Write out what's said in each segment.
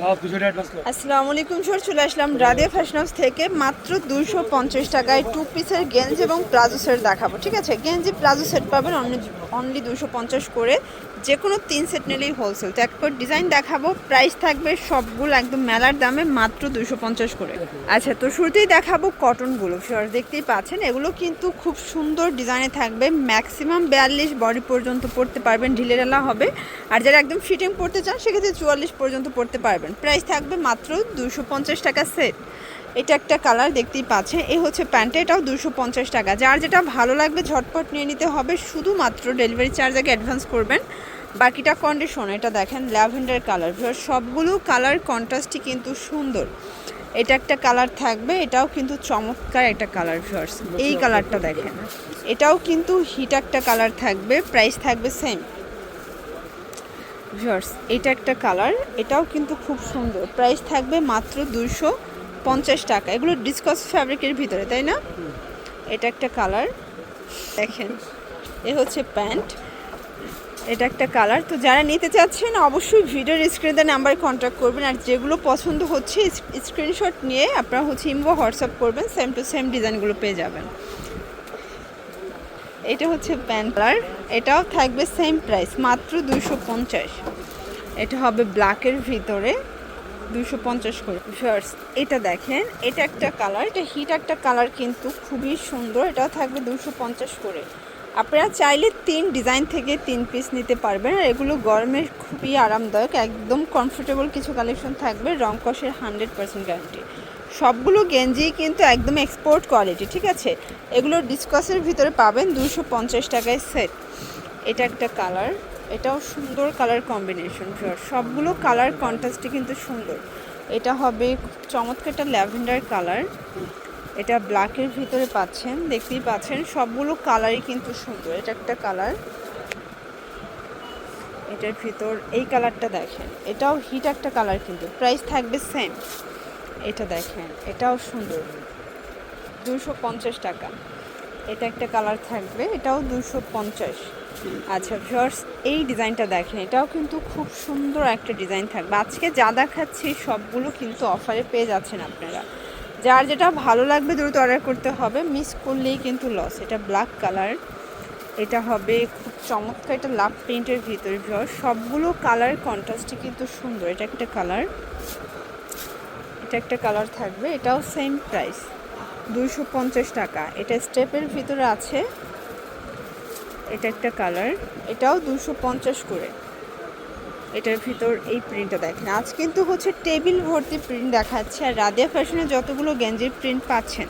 আসসালামু আলাইকুম স্যার চলে আসলাম রাধে ফ্যাশন হাউস থেকে মাত্র দুইশো পঞ্চাশ টাকায় টু পিসের গেঞ্জি এবং প্লাজো সেট দেখাবো, ঠিক আছে? গেঞ্জি, প্লাজো সেট পাবেন অনলি অনলি দুশো পঞ্চাশ করে যে কোনো তিন সেট নিলেই হোলসেল তো এক ডিজাইন দেখাবো প্রাইস থাকবে সবগুলো একদম মেলার দামে মাত্র দুশো পঞ্চাশ করে। আচ্ছা তো শুরুতেই দেখাবো কটনগুলো স্যার দেখতেই পাচ্ছেন, এগুলো কিন্তু খুব সুন্দর ডিজাইনে থাকবে। ম্যাক্সিমাম বিয়াল্লিশ বডি পর্যন্ত পড়তে পারবেন ঢিলেঢালা হবে। আর যারা একদম ফিটিং পড়তে চান, সেক্ষেত্রে চুয়াল্লিশ পর্যন্ত পড়তে পারবেন। প্রাইস থাকবে মাত্র দুশো পঞ্চাশ টাকা সেট এটা একটা কালার দেখতেই পাচ্ছেন। এই হচ্ছে প্যান্টটা এটাও দুশো পঞ্চাশ টাকা। যার যেটা ভালো লাগবে ঝটপট নিয়ে নিতে হবে শুধুমাত্র ডেলিভারি চার্জ আগে অ্যাডভান্স করবেন। বাকিটা কন্ডিশন এটা দেখেন ল্যাভেন্ডার কালার। সবগুলো কালার কন্ট্রাস্টই কিন্তু সুন্দর। এটা একটা কালার থাকবে এটাও কিন্তু চমৎকার একটা কালার ভিউয়ার্স। এই কালারটা দেখেন। এটাও কিন্তু হিট একটা কালার থাকবে প্রাইস থাকবে সেম ভিউয়ার্স এটা একটা কালার এটাও কিন্তু খুব সুন্দর। প্রাইস থাকবে মাত্র দুইশো পঞ্চাশ টাকা। এগুলো ডিসকস ফ্যাব্রিকের ভিতরে, তাই না? এটা একটা কালার। দেখেন, এ হচ্ছে প্যান্ট। এটা একটা কালার। তো যারা নিতে চাচ্ছেন, অবশ্যই ভিডিওর স্ক্রিনে নাম্বারে কন্ট্যাক্ট করবেন। আর যেগুলো পছন্দ হচ্ছে স্ক্রিনশট নিয়ে আপনারা হচ্ছে ইমো, হোয়াটসঅ্যাপ করবেন। সেম টু সেম ডিজাইনগুলো পেয়ে যাবেন। এটা হচ্ছে প্যান্ট কালার। এটাও থাকবে সেম প্রাইস, মাত্র দুশো পঞ্চাশ। এটা হবে ব্ল্যাকের ভিতরে। দুশো পঞ্চাশ করে। ফার্স এটা দেখেন, এটা একটা কালার এটা হিট একটা কালার কিন্তু খুবই সুন্দর, এটাও থাকবে দুশো পঞ্চাশ করে। আপনারা চাইলে তিন ডিজাইন থেকে তিন পিস নিতে পারবেন, আর এগুলো গরমের খুবই আরামদায়ক, একদম কমফোর্টেবল কিছু কালেকশন থাকবে, রং কষের হান্ড্রেড পার্সেন্ট গ্যারান্টি সবগুলো গেঞ্জি কিন্তু একদম এক্সপোর্ট কোয়ালিটি ঠিক আছে? এগুলো ডিসকাসের ভিতরে পাবেন দুশো পঞ্চাশ টাকায় সেট এটা একটা কালার এটাও সুন্দর কালার কম্বিনেশন সবগুলো কালার কন্ট্রাস্টই কিন্তু সুন্দর। এটা হবে চমৎকার একটা ল্যাভেন্ডার কালার এটা ব্ল্যাকের ভিতরে পাচ্ছেন, দেখতেই পাচ্ছেন, সবগুলো কালারই কিন্তু সুন্দর। এটা একটা কালার এটার ভিতর এই কালারটা দেখেন। এটাও হিট একটা কালার কিন্তু। প্রাইস থাকবে সেম এটা দেখেন, এটাও সুন্দর। দুশো পঞ্চাশ টাকা। এটা একটা কালার থাকবে, এটাও দুশো পঞ্চাশ। আচ্ছা ভিউয়ার্স এই ডিজাইনটা দেখেন, এটাও কিন্তু খুব সুন্দর একটা ডিজাইন থাকবে। আজকে যা দেখাচ্ছি, সবগুলো কিন্তু অফারে পেয়ে যাচ্ছেন আপনারা। যার যেটা ভালো লাগবে, দ্রুত অর্ডার করতে হবে। মিস করলেই কিন্তু লস এটা ব্ল্যাক কালার এটা হবে খুব চমৎকার এটা লাভ প্রিন্টের ভিতরে ভিউয়ার সবগুলো কালার কন্ট্রাস্টই কিন্তু সুন্দর। এটা একটা কালার এটা একটা কালার থাকবে। এটাও সেম প্রাইস দুইশো পঞ্চাশ টাকা। এটা স্টেপের ভিতরে আছে। এটা একটা কালার। এটাও দুশো পঞ্চাশ করে। এটার ভিতর এই প্রিন্টটা দেখেন। আজ কিন্তু হচ্ছে টেবিল ভর্তি প্রিন্ট দেখাচ্ছে। আর রাদিয়া ফ্যাশনে যতগুলো গেঞ্জির প্রিন্ট পাচ্ছেন,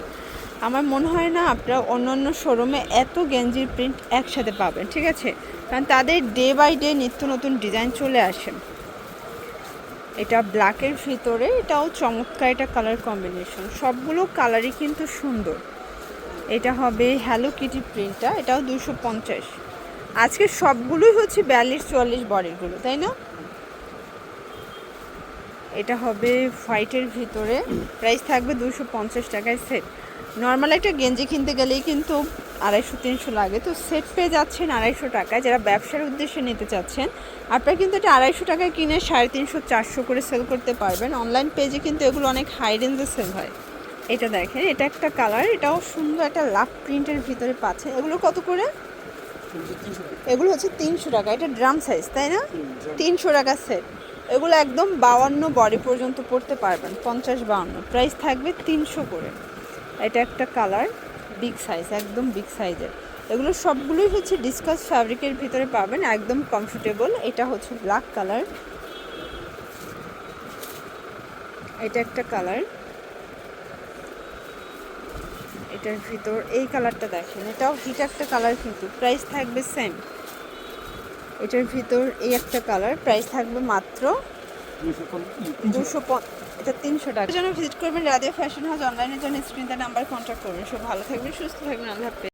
আমার মনে হয় না আপনারা অন্য অন্য শোরুমে এত গেঞ্জির প্রিন্ট একসাথে পাবেন, ঠিক আছে? কারণ তাদের ডে বাই ডে নিত্য নতুন ডিজাইন চলে আসে। এটা ব্ল্যাকের ভিতরে, এটাও চমৎকার এটা কালার কম্বিনেশন সবগুলো কালারই কিন্তু সুন্দর। এটা হবে হ্যালো কিটি প্রিন্টটা এটাও দুশো পঞ্চাশ। আজকে সবগুলোই হচ্ছে বিয়াল্লিশ চুয়াল্লিশ বডিগুলো, তাই না? এটা হবে হোয়াইটের ভিতরে প্রাইস থাকবে দুশো পঞ্চাশ টাকায় সেট নর্মাল একটা গেঞ্জি কিনতে গেলেই কিন্তু আড়াইশো, তিনশো লাগে, তো সেট পেয়ে যাচ্ছেন আড়াইশো টাকায়। যারা ব্যবসার উদ্দেশ্যে নিতে চাচ্ছেন, আপনারা কিন্তু এটা আড়াইশো টাকায় কিনে সাড়ে তিনশো, চারশো করে সেল করতে পারবেন। অনলাইন পেজে কিন্তু এগুলো অনেক হাই রেঞ্জে সেল হয়। এটা দেখেন এটা একটা কালার এটাও সুন্দর একটা লাভ প্রিন্টের ভিতরে পাচ্ছে। এগুলো কত করে? এগুলো হচ্ছে তিনশো টাকা এটা ড্রাম সাইজ তাই না? তিনশো টাকা সেট এগুলো একদম বাউান্ন বডি পর্যন্ত পড়তে পারবেন পঞ্চাশ বাউন্ন। প্রাইস থাকবে তিনশো করে। এটা একটা কালার বিগ সাইজ একদম বিগ সাইজের এগুলো সবগুলোই হচ্ছে ডিসকাস ফ্যাব্রিকের ভিতরে পাবেন একদম কমফোর্টেবল এটা হচ্ছে ব্ল্যাক কালার। এটা একটা কালার। এটার ভিতর, এই কালারটা দেখেন, এটাও হিট একটা কালার কিন্তু প্রাইস থাকবে সেম এটার ভিতর এই একটা কালার প্রাইস থাকবে মাত্র দুশো এটা তিনশো টাকা। জন্য ভিজিট করবেন রাধিয়া ফ্যাশন হাউস অনলাইনের জন্য স্ক্রিনটা নাম্বার কন্ট্যাক্ট করবেন। সব ভালো থাকবেন, সুস্থ থাকবেন, আল্লাহ